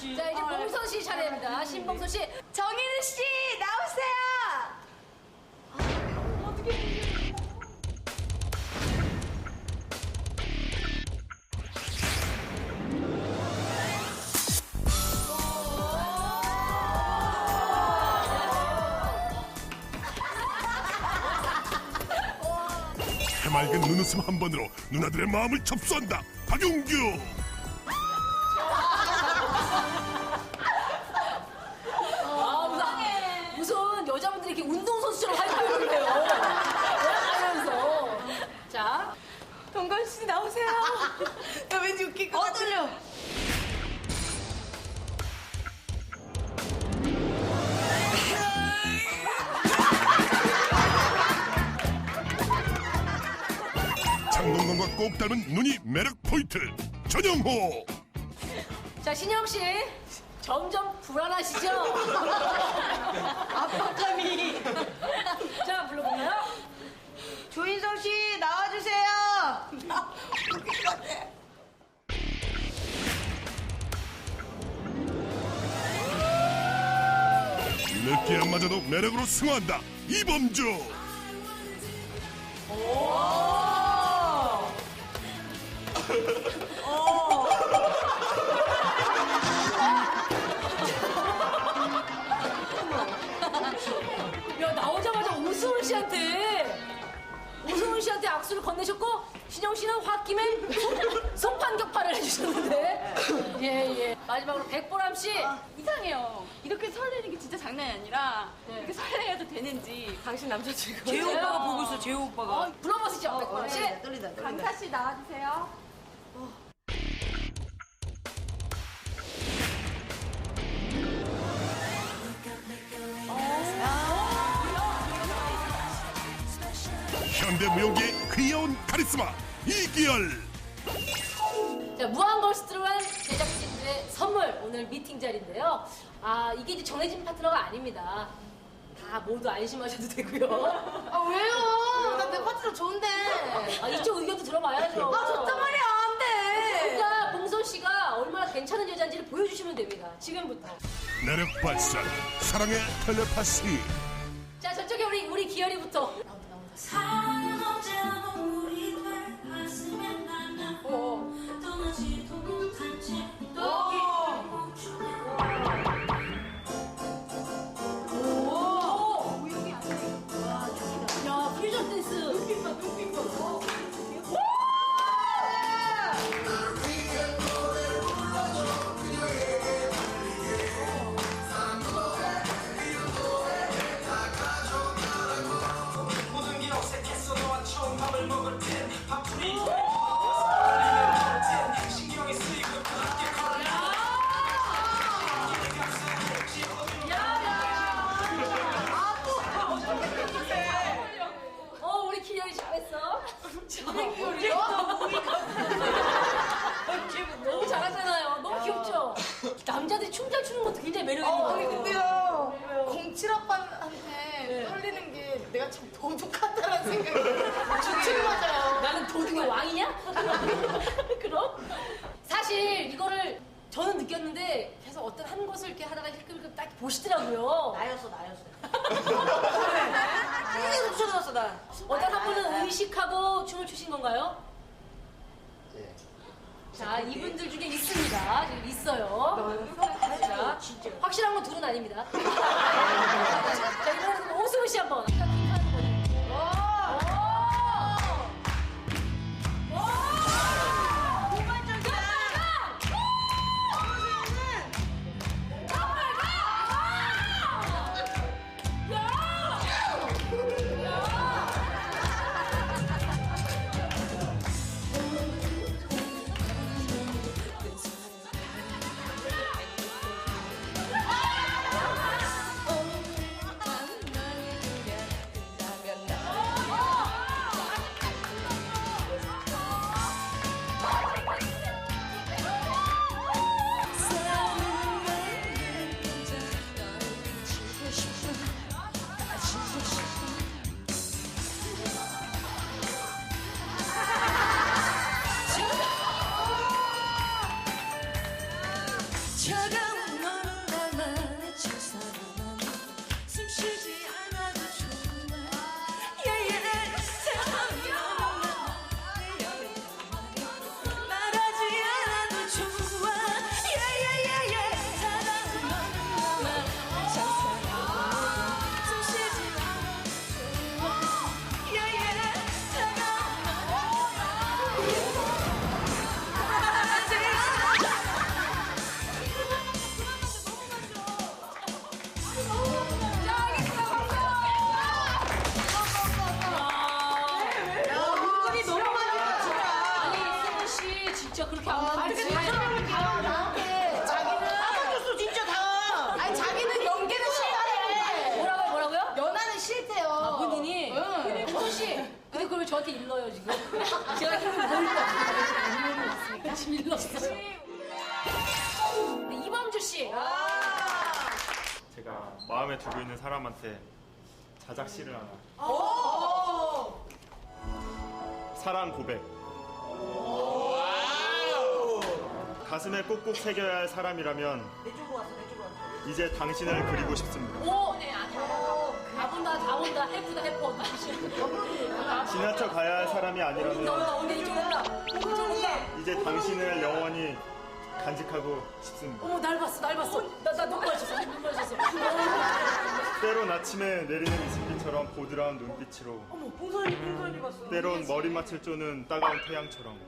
씨. 자 이제 봉선 씨 차례입니다. 신봉선 씨. 정인우 씨 나오세요. 해맑은 눈웃음 한 번으로 누나들의 마음을 접수한다. 박용규. 꼭 닮은 눈이 매력 포인트. 전영호. 자, 신영 씨 점점 불안하시죠? 압박감이. 자 불러볼까요? 조인성 씨 나와주세요. 웃길 것 같아. 느끼함마저도 매력으로 승화한다. 이범주. 야 나오자마자 오승훈 씨한테 오승훈 씨한테 악수를 건네셨고 신영 씨는 홧김에 손- 손판격파를 해주셨는데 예예 마지막으로 백보람 씨 이상해요. 이렇게 설레는 게 진짜 장난이 아니라 네. 이렇게 설레해도 되는지 당신 남자친구 재호 오빠가 보고 있어. 재호 오빠가. 어, 불러보시죠 백보람 씨 떨린다, 떨린다, 떨린다. 강타 씨 나와주세요. 현대 무용계의 귀여운 카리스마. 이기열. 자, 무한걸스트로한 제작진들의 선물 오늘 미팅 자리인데요. 아 이게 이제 정해진 파트너가 아닙니다. 다 모두 안심하셔도 되고요. 아 왜요? 나 내 파트너 좋은데. 아 이쪽 의견도 들어봐야죠. 아 좋단 말이야 안 돼. 그러니까 봉선 씨가 얼마나 괜찮은 여자인지를 보여주시면 됩니다. 지금부터. 매력 발산. 사랑의 텔레파시. 자 저쪽에 우리 우리 기열이부터. 자, 이분들 중에 있습니다. 지금 있어요. 자, 확실한 건 둘은 아닙니다. 자, 이번에는 오승훈 씨 한번. 일렀어요. 네, 이범주 씨. 제가 마음에 두고 있는 사람한테 자작시를 하나. 사랑 고백. 가슴에 꼭꼭 새겨야 할 사람이라면 내 쪽으로 왔어 내 쪽으로 왔어. 이제 당신을 그리고 싶습니다. 오, 네, 아, 다 다 해프다, 해프 어떤 지나쳐 가야 할 사람이 아니라면 온다, 온다, 이쪽 온다, 이쪽 온다. 이제 당신을 영원히 간직하고 싶습니다. 어머, 날 봤어, 날 봤어. 나, 나 눈 마주쳤어, 눈 마주쳤어. 때론 아침에 내리는 이슬비처럼 보드라운 눈빛으로 봉선이 봉선이 봤어. 때론 머리맡을 쪼는 따가운 태양처럼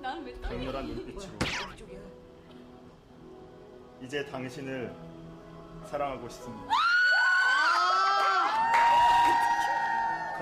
난왜 격렬한 눈빛으로 이제 당신을 사랑하고 싶습니다.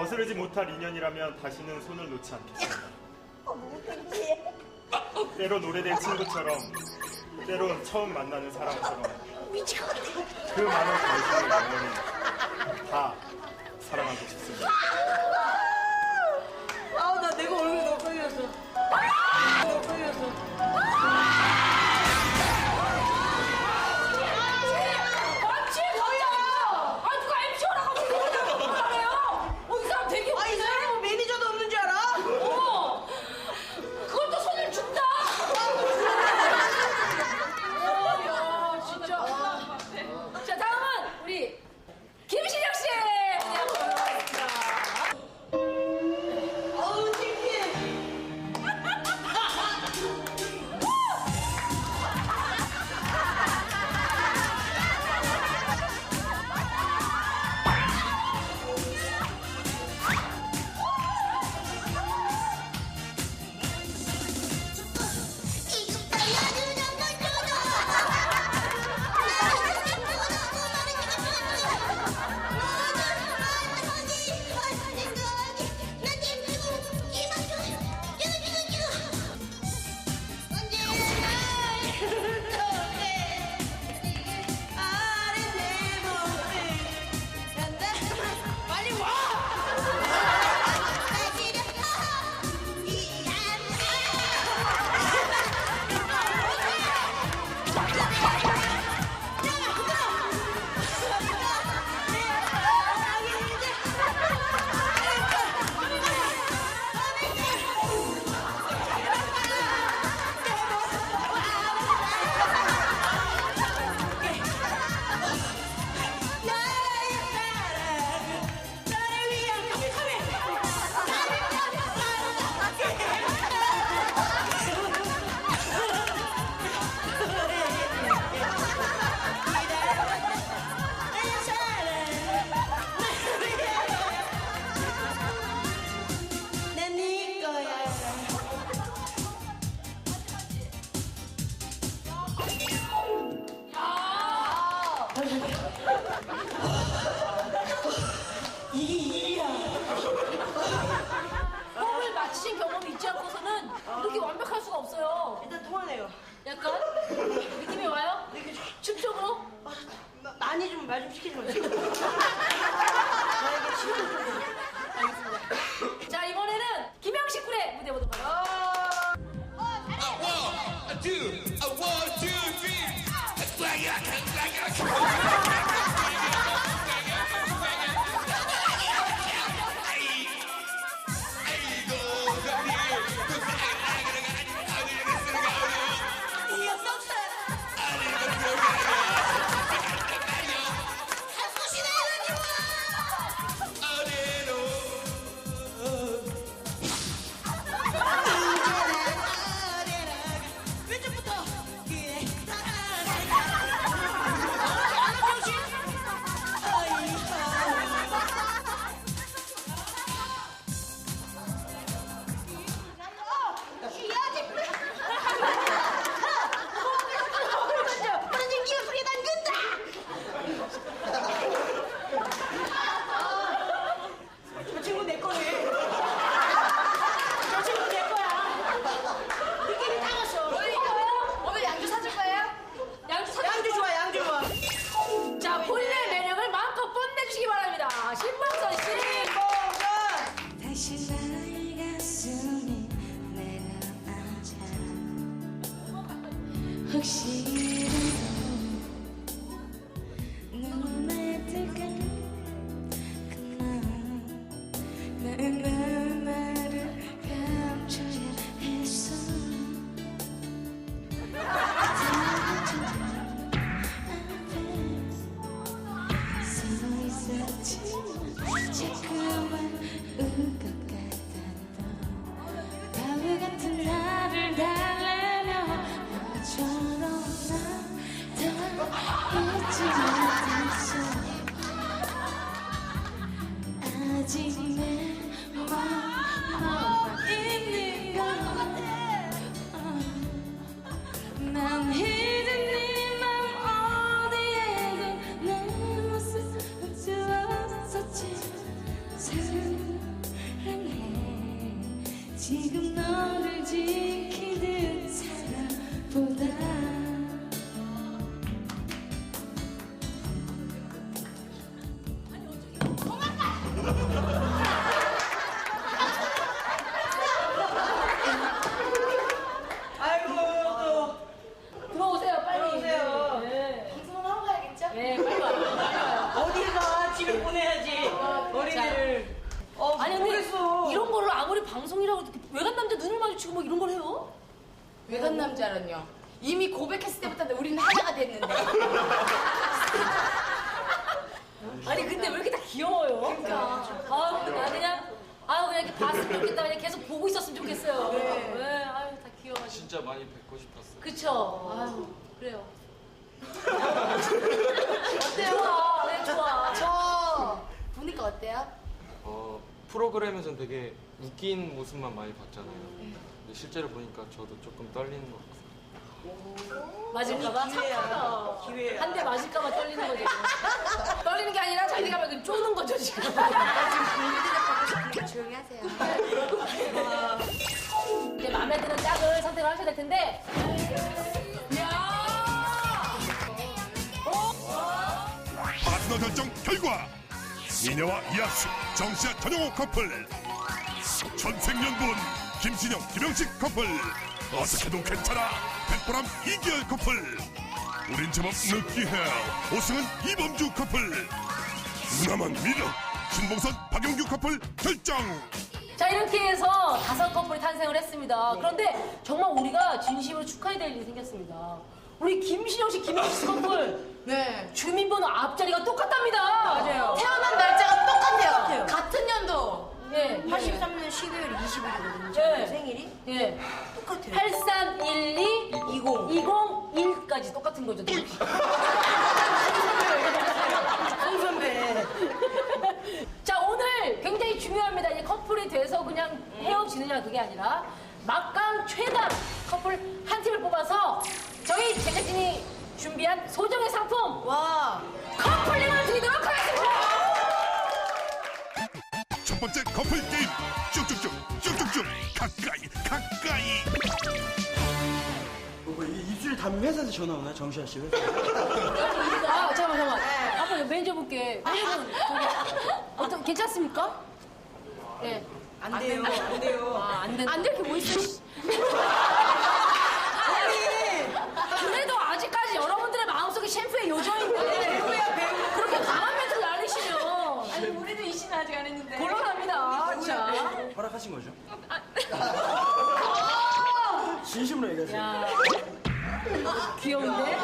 거스르지 못할 인연이라면 다시는 손을 놓지 않겠습니다. 때론 오래된 친구처럼, 때론 처음 만나는 사람처럼 그 많은 당신을 영원히 다 사랑하고 싶습니다. 마- 많이 좀말 좀 시키지 마세요. 나에게 치료 좀. 지금 너를 지 진짜 많이 뵙고 싶었어요. 그쵸? 아유 그래요. 어때요? 네 좋아. 저 보니까 어때요? 어, 프로그램에선 되게 웃긴 모습만 많이 봤잖아요. 근데 실제로 보니까 저도 조금 떨리는 것 같아요. 맞을까봐 기회야. 기회야. 한 대 맞을까봐 떨리는 거죠. 떨리는 게 아니라 자기가 막 쪼는 거죠 지금. 조용히 하세요. 마음에 드는 짝을 선택을 하셔야 될 텐데. 파트너 결정 결과. 미녀와 이하수 정시아 전영호 커플. 천생연분 김신영 김영식 커플. 어떻게도 괜찮아 백보람 이기열 커플. 우린 제법 느끼해 오승은 이범주 커플. 누나만 믿어 신봉선 박영규 커플 결정 자 이렇게 해서 다섯 커플이 탄생을 했습니다. 그런데 정말 우리가 진심으로 축하해야 될 일이 생겼습니다. 우리 김신영 씨, 김영식 씨 커플 네. 주민번호 앞자리가 똑같답니다. 맞아요. 태어난 날짜가 똑같아요. 똑같아요. 같은 연도. 예, 83년 12월 20일이거든요. 예. 생일이? 예. 똑같아요. 8312 20 20 1까지 똑같은 거죠. 홍 선배 자 오늘 굉장히 중요합니다. 이제 커플이 돼서 그냥 헤어지느냐 그게 아니라 막강 최단 커플 한 팀을 뽑아서 저희 제작진이 준비한 소정의 상품. 와. 커플링을 드리도록 하겠습니다. 첫 번째 커플 게임. 쭉쭉쭉 쭉쭉쭉. 가까이 가까이 뭐, 이 입술 담은 회사에서 전화 오나요? 정시아 씨 회사. 아 잠깐만 잠깐만. 한번 매니저분께 매니저분 저기 어떤 괜찮습니까? 예. 안 돼요 안 돼요 아, 안 된다. 안 될 게 뭐 있어. 씨. 그래도 아직까지 여러분들의 마음속에 셰프의 요정인데 배우야 배우 그렇게 강한 멘트를 날리시면 아니 우리도 이신 아직 안 했는데. 곤란합니다. 자. 허락하신 거죠? 진심으로 얘기하세요. 야. 귀여운데?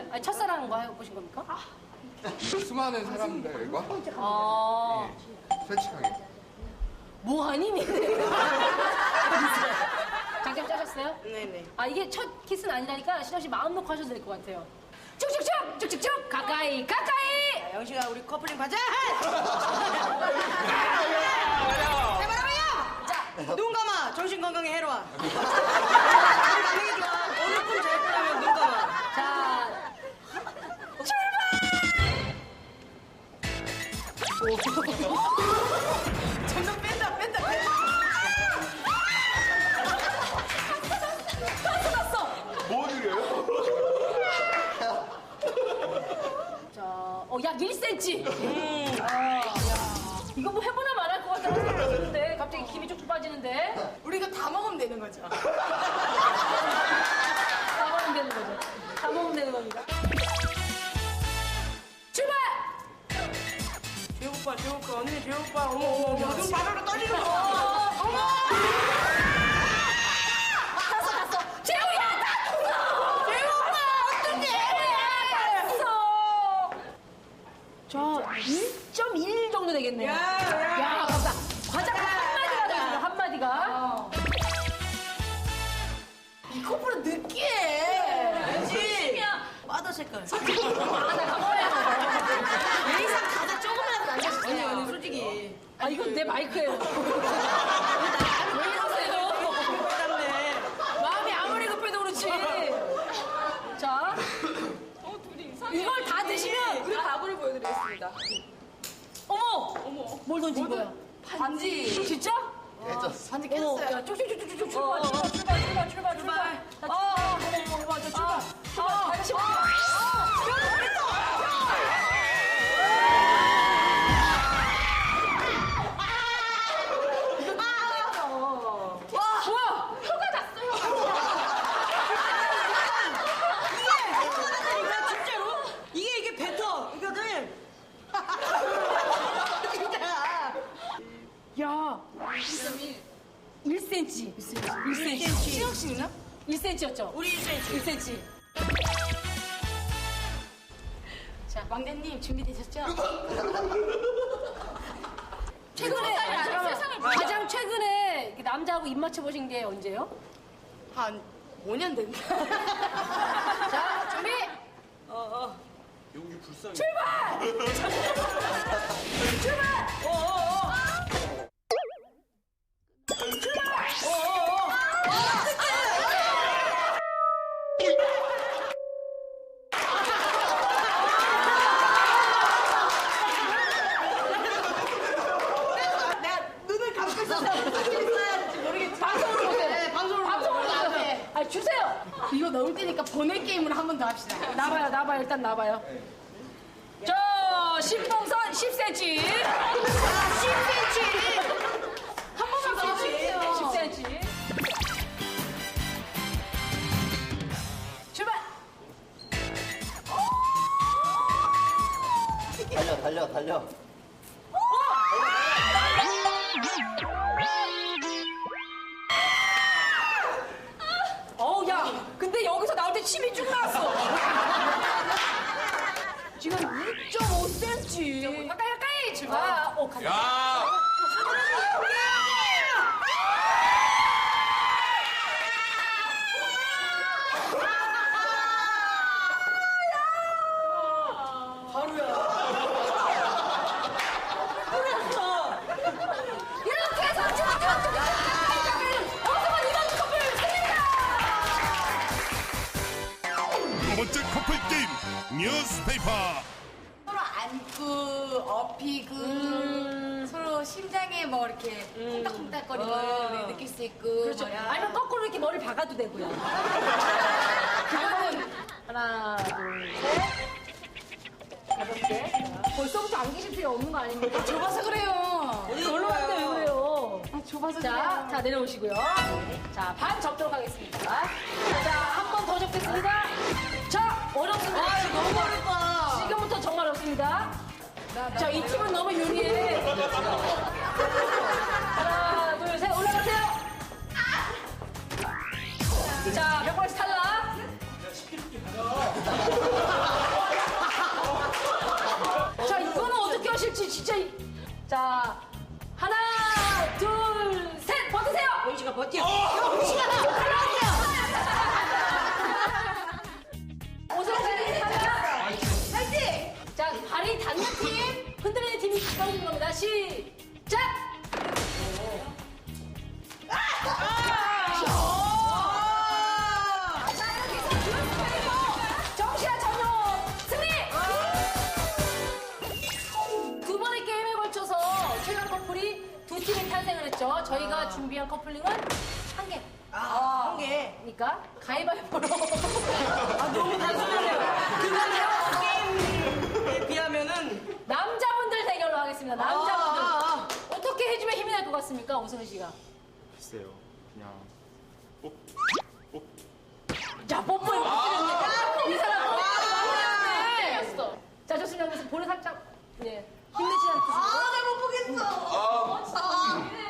네, 아니, 첫사랑과 해보신 겁니까? 수많은 사람들과 어, 솔직하게. 뭐 아니니? 장점 짜셨어요? 네네 아 이게 첫 키스는 아니라니까 신영 씨 마음 놓고 하셔도 될 것 같아요. 쭉쭉쭉 쭉쭉쭉 가까이 가까이. 영식아 우리 커플링 가자 해봐라야! 자, 눈 감아. 정신 건강에 해로워. 우리 반응이 좋아. 오늘 꿈잘 눈 점점 뺀다 뺀다 뺐어 뺐어 뭐 드려요? 자어약 1cm 음, 아, 이거 뭐 해보나 말할 것 같다는 생각이 드는데 갑자기 힘이 쭉쭉 빠지는데 우리가 다 먹으면 되는 거죠 다 먹으면 되는 거죠 다 먹으면 되는 겁니다 오빠, 재호 오빠, 언니 재호 오빠, 어머, 어머, 어머, 눈 바로로 떨리는 거. 어머! 갔어, 갔어. 재우야, 땄어! 재우 오빠, 어떡해! 땄어! 저1.1 정도 되겠네요. 야, 야. 야, 감사. 과자 한마디가 되죠, 한마디가. 이 커플은 느끼해. 알지? 바다 색깔. 아, 나 가봐야 예의상 가자 조금이라도 언니, 남겨주세요. 언니, 솔직히. 아, 이건 내 마이크예요. 왜 이러세요? 마음이 아무리 급해도 그렇지. 자, 이걸 다 드시면 우리 답을 보여드리겠습니다. 어머! 어머! 뭘 던진 거야? 반지. 진짜? 반지 어머, 깼어요. 야, 쭉쭉쭉쭉쭉 출발, 출발, 출발, 출발, 출발, 출발. 어, 어, 어머, 어머, 맞아, 출발. 출발, 다시 와. 와, 1cm. 1cm. 1cm. 시영 씨는요? 1cm였죠? 우리 1cm. 1cm. 자, 왕자님 준비되셨죠? 최근에 네, 잠깐만. 가장 최근에 남자하고 입 맞춰 보신 게 언제예요? 한 5년 됐나? 자, 준비. 어, 어. 출발! 출발! 주세요. 이거 넣을 테니까 보낼 게임을 한 번 더 합시다. 나봐요, 나봐요. 일단 나봐요. 저 신봉선 10cm. 아, 10cm! 한 번만 더 10cm. 해주세요. 10cm. 출발! 달려 달려 달려 출 수 있고. 그렇죠. 뭐야. 아니면 거꾸로 이렇게 머리 박아도 되고요. 그거는 하나, 둘, 셋. 가볍게. 벌써부터 안기실 필요 없는 거 아닙니까? 좁아서 그래요. 놀러 왔는데 왜 그래요? 아, 좁아서 자, 그래요. 자, 내려오시고요. 자, 반 접도록 하겠습니다. 자, 한 번 더 접겠습니다. 자, 어렵습니다. 아, 이거 너무 어렵다. 지금부터 정말 어렵습니다. 자, 이 팀은 너무 유리해. 하나, 둘, 셋, 올라가세요. 자, 하나, 둘, 셋, 버티세요. 씨가 버텨. 오성진 탈락. 파이팅! 자, 발이 닿는 팀, 흔들리는 팀이 가까워지는 겁니다. 시 제가 준비한 커플링은 한 개. 아, 아, 한 개. 그러니까 가위바위보로. 아, 너무 단순하네요. 그거네요. 게임에 비하면은 남자분들 대결로 하겠습니다. 남자분들. 아, 아, 아. 어떻게 해주면 힘이 날 것 같습니까, 오승훈 씨가? 글쎄요. 그냥 뽀, 뽀. 야, 뽀뽀를 못 드렸네. 야, 이 사람 뽀뽀를 못 드렸네. 자, 좋습니다. 그래서 볼을 살짝, 예. 힘내시라는 뜻입니다. 아, 나 못 보겠어. 아, 진짜.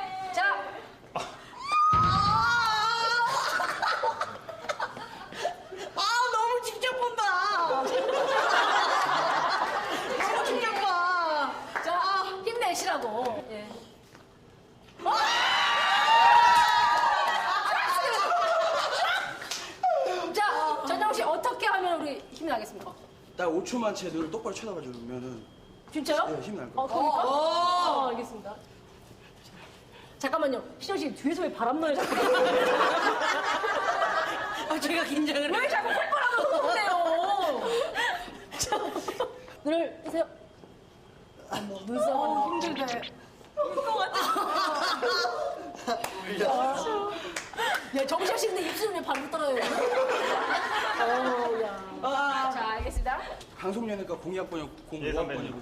내시라고. 예. 어? 자, 전영 씨 어떻게 하면 우리 힘이 나겠습니까? 딱 5초만 제 눈을 똑바로 쳐다봐 주면은 진짜요? 네, 힘이 날것 어, 같아요. 그러니까? 어, 알겠습니다. 잠깐만요. 신영 씨 뒤에서 왜 바람 넣어요? 자꾸? 아, 제가 긴장을 왜 자꾸 콧바람을 넣으세요? 자, 눈을 뜨세요. 뭐, 눈썹은 힘들대. 야, 정시현 씨 근데 입술은 왜 바로 떨어요? 어우, 야. 자, 알겠습니다. 방송연예과 공약번이 예, 선배님. 05번이고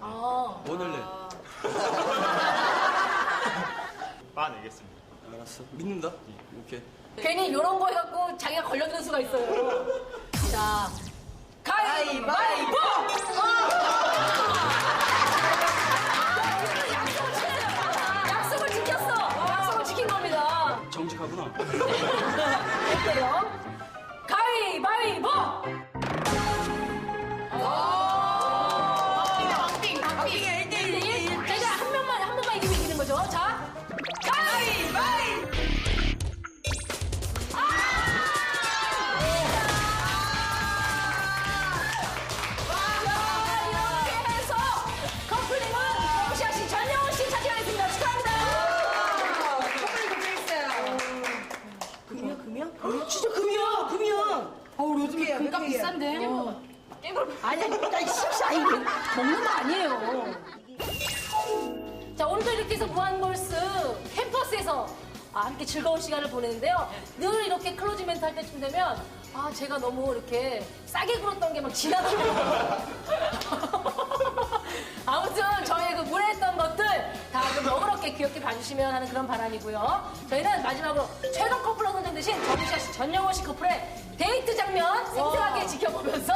아. 원을래. 빠 내겠습니다. 알았어. 믿는다. 오케이. 괜히 이런 거 해갖고 자기가 걸려드는 수가 있어요. 자, 가위바위보! 약 어때요? 가위바위보! 요즘에 금값 비싼데. 아니, 아니, 아니, 씨, 아니, 먹는 거 아니에요. 자, 오늘도 이렇게 해서 무한걸스 캠퍼스에서 아, 함께 즐거운 시간을 보내는데요. 늘 이렇게 클로징 멘트 할 때쯤 되면 아, 제가 너무 이렇게 싸게 굴었던 게 막 지나가요. 너그럽게 귀엽게 봐주시면 하는 그런 바람이고요. 저희는 마지막으로 최강 커플로 선정되신 정시아 씨, 전영호 씨 커플의 데이트 장면 생생하게 지켜보면서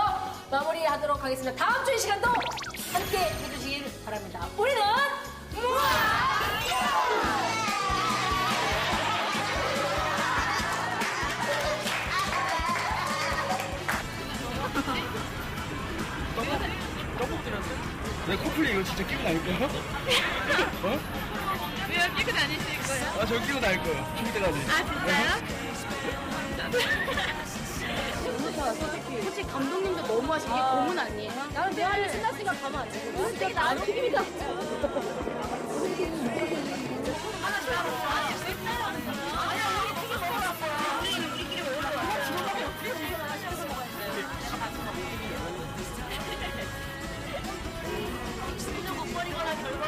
마무리하도록 하겠습니다. 다음 주이 시간도 함께 해주시길 바랍니다. 우리는 내 커플이 이거 진짜 끼고 다닐 거야? 어? 왜요? 끼고 다니실 거예요? 아, 저 끼고 다닐 거야. 준비 때까지. 아, 진짜요? 솔직히 감독님도 너무 하신 게 고문 아니에요? 나는 내 할일 끝났으니까 가면 안 되고. 솔직히 나는 튀김이다. 먹거리 아,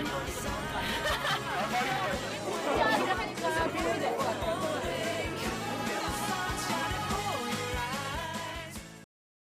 야, 이러니까